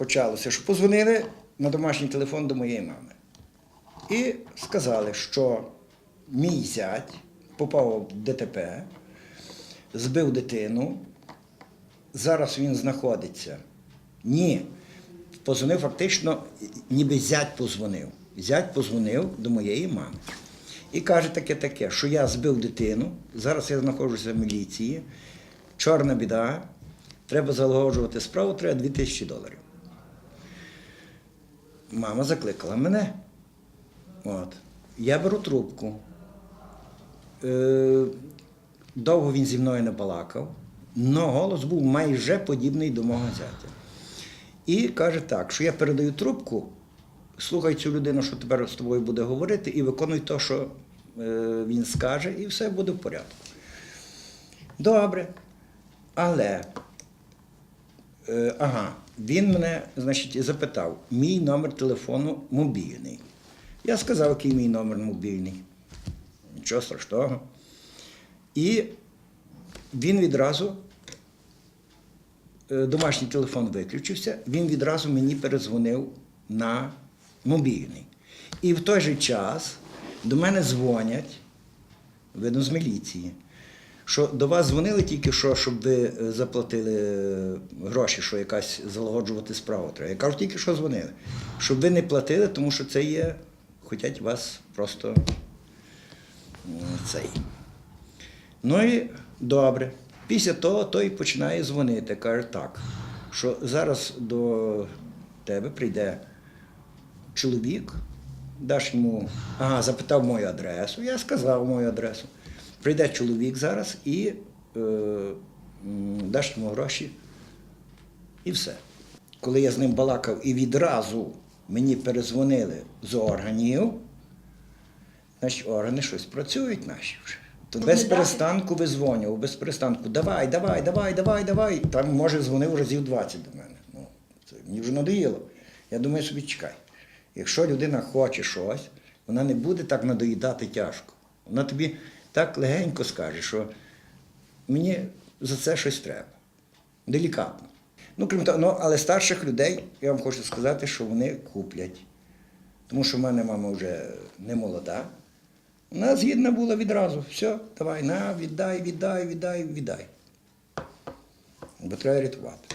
почалося, що позвонили на домашній телефон до моєї мами. І сказали, що мій зять попав в ДТП, збив дитину, зараз він знаходиться. Ні. Позвонив фактично, ніби зять позвонив. Зять позвонив до моєї мами. І каже таке таке, що я збив дитину, зараз я знаходжуся в міліції, чорна біда, треба залагоджувати справу, треба 2000 доларів. Мама закликала мене. От. Я беру трубку. Е, довго він зі мною не балакав, але голос був майже подібний до мого зятя. І каже так, що я передаю трубку, слухай цю людину, що тепер з тобою буде говорити, і виконуй те, що е, він скаже, і все буде в порядку. Добре. Але Е, ага, він мене, значить, запитав, мій номер телефону мобільний. Я сказав, який мій номер мобільний. Нічого страшного. І він відразу, е, домашній телефон виключився, він відразу мені перезвонив на мобільний. І в той же час до мене дзвонять, видно, з міліції, що до вас дзвонили тільки що, щоб ви е, заплатили е, гроші, що якась залагоджувати справу треба. Я кажу, тільки що дзвонили. Щоб ви не платили, тому що це є, хочуть вас просто цей. Ну і добре. Після того той починає дзвонити. Каже так, що зараз до тебе прийде чоловік, даш йому, ага, запитав мою адресу, я сказав мою адресу. Прийде чоловік зараз і е, даш йому гроші, і все. Коли я з ним балакав і відразу мені перезвонили з органів, значить органи щось працюють наші вже. То без перестанку визвонював, без перестанку. Давай, давай, давай, давай, давай. Там, може, дзвонив разів 20 до мене. Ну, це мені вже надоїло. Я думаю, собі чекай. Якщо людина хоче щось, вона не буде так надоїдати тяжко. Вона тобі так легенько скаже, що мені за це щось треба. Делікатно. Ну, крім того, ну, але старших людей, я вам хочу сказати, що вони куплять. Тому що в мене мама вже не молода. Вона згідна була відразу. Все, давай, на, віддай, віддай, віддай, віддай. Бо треба рятувати.